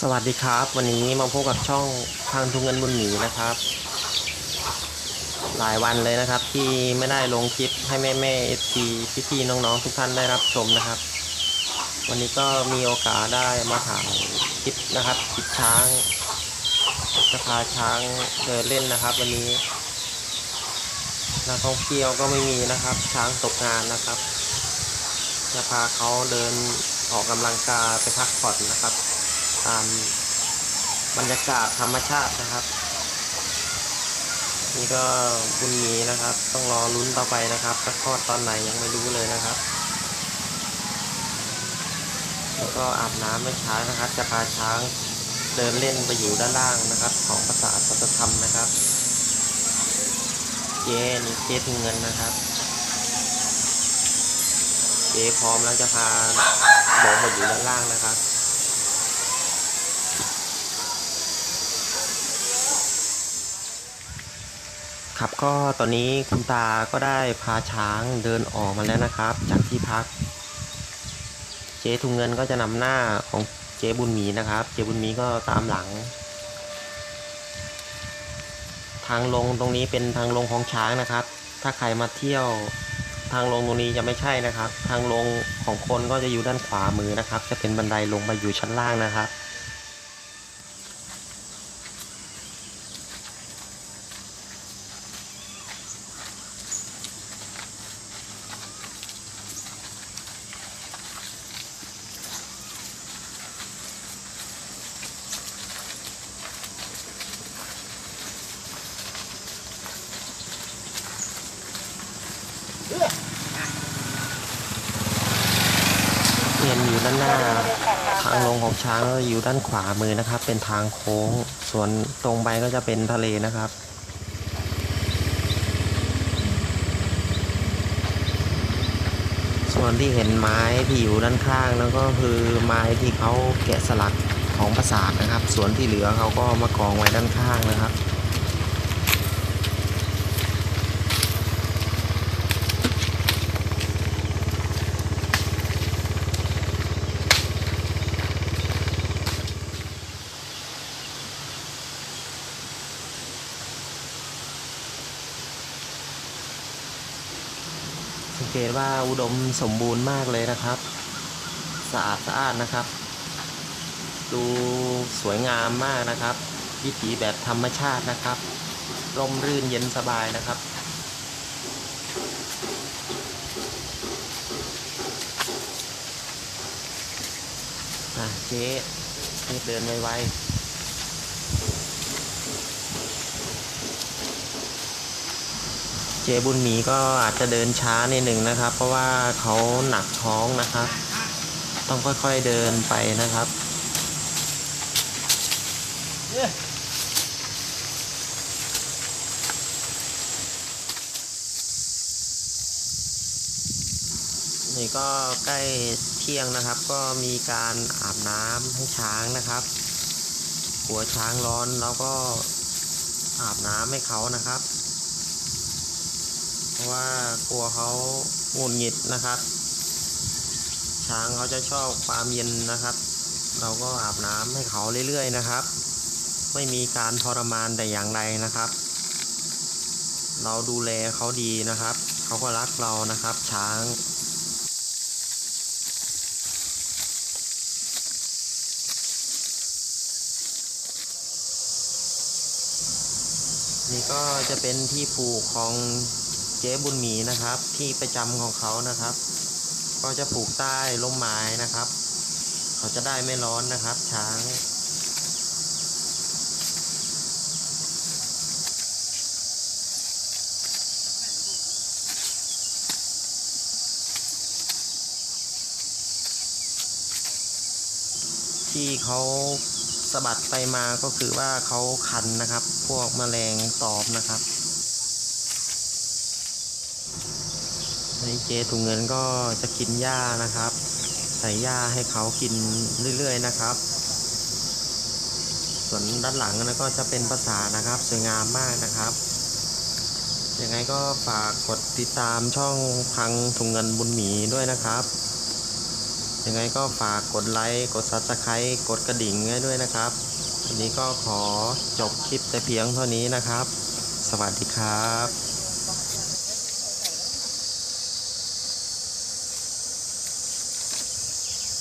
สวัสดีครับ วันนี้มาพบกับช่องทางทุงเงินบุญหมีนะครับ หลายวันเลยนะครับ ที่ไม่ได้ลงคลิปให้แม่แม่เอฟีพี่พี่ๆน้องๆ ทุกท่านได้รับชมนะครับ วันนี้ก็มีโอกาสได้มาถ่ายคลิปนะครับคลิปช้างจะพาช้างเดินเล่นนะครับ วันนี้นักท่องเที่ยวก็ไม่มีนะครับ ช้างตกงานนะครับจะพาเขาเดินออกกำลังกายไปพักผ่อนนะครับ ตามบรรยากาศธรรมชาตินะครับ นี่ก็บุญมีนะครับ ต้องรอลุ้นต่อไปนะครับจะคลอดตอนไหนยังไม่รู้เลยนะครับ แล้วก็อาบน้ำไม่ช้านะครับ จะพาช้างเดินเล่นไปอยู่ด้านล่างนะครับ ของภาษาสัจธรรมนะครับเจ๊นี่เจ๊ถึงเงินนะครับเจ๊พร้อมแล้วจะพาลงมาอยู่ด้านล่างนะครับ ครับก็ตอนนี้คุณตาก็ได้พาช้างเดินออกมาแล้วนะครับ จากที่พัก เจ๊ทุงเงินก็จะนำหน้าของเจ๊บุญมีนะครับ เจ๊บุญมีก็ตามหลัง ทางลงตรงนี้เป็นทางลงของช้างนะครับ ถ้าใครมาเที่ยวทางลงตรงนี้จะไม่ใช่นะครับ ทางลงของคนก็จะอยู่ด้านขวามือนะครับ จะเป็นบันไดลงไปอยู่ชั้นล่างนะครับ เห็นอยู่ด้านหน้า ทางลงของช้างก็อยู่ด้านขวามือนะครับ เป็นทางโค้ง ส่วนตรงไปก็จะเป็นทะเลนะครับส่วนที่เห็นไม้ที่อยู่ด้านข้างแล้วก็คือไม้ที่เขาแกะสลักของปราสาทนะครับ ส่วนที่เหลือเขาก็มากองไว้ด้านข้างนะครับ สังเกตว่าอุดมสมบูรณ์มากเลยนะครับสะอาดสะอาดนะครับ ดูสวยงามมากนะครับ วิถีแบบธรรมชาตินะครับร่มรื่นเย็นสบายนะครับอะเจ๊เดินไวๆ เจบุญหมีก็อาจจะเดินช้านิดหนึ่งนะครับ เพราะว่าเขาหนักท้องนะครับ ต้องค่อยๆเดินไปนะครับนี่ก็ใกล้เที่ยงนะครับ ก็มีการอาบน้ำให้ช้างนะครับ หัวช้างร้อนแล้วก็อาบน้ำให้เขานะครับ ราะว่ากลัวเขาหงุดหงิดนะครับ ช้างเขาจะชอบความเย็นนะครับ เราก็อาบน้ำให้เขาเรื่อยๆนะครับ ไม่มีการทรมานแต่อย่างใดนะครับ เราดูแลเขาดีนะครับ เขาก็รักเรานะครับ ช้างนี่ก็จะเป็นที่ผูกของ จ๊บุญหมีนะครับ ที่ประจำของเขานะครับ ก็จะผูกใต้ร่มไม้นะครับ เขาจะได้ไม่ร้อนนะครับ ช้างที่เขาสะบัดไปมาก็คือว่าเขาคันนะครับ พวกแมลงตอบนะครับ อันนี้เจถุงเงินก็จะกินหญ้านะครับ ใส่หญ้าให้เขากินเรื่อยๆนะครับ ส่วนด้านหลังนะก็จะเป็นภาษานะครับสวยงามมากนะครับยังไงก็ฝากกดติดตามช่องพังถุงเงินบุญหมีด้วยนะครับยังไงก็ฝากกดไลค์กด Subscribe กดกระดิ่งให้ด้วยนะครับวันนี้ก็ขอจบคลิปแต่เพียงเท่านี้นะครับ สวัสดีครับ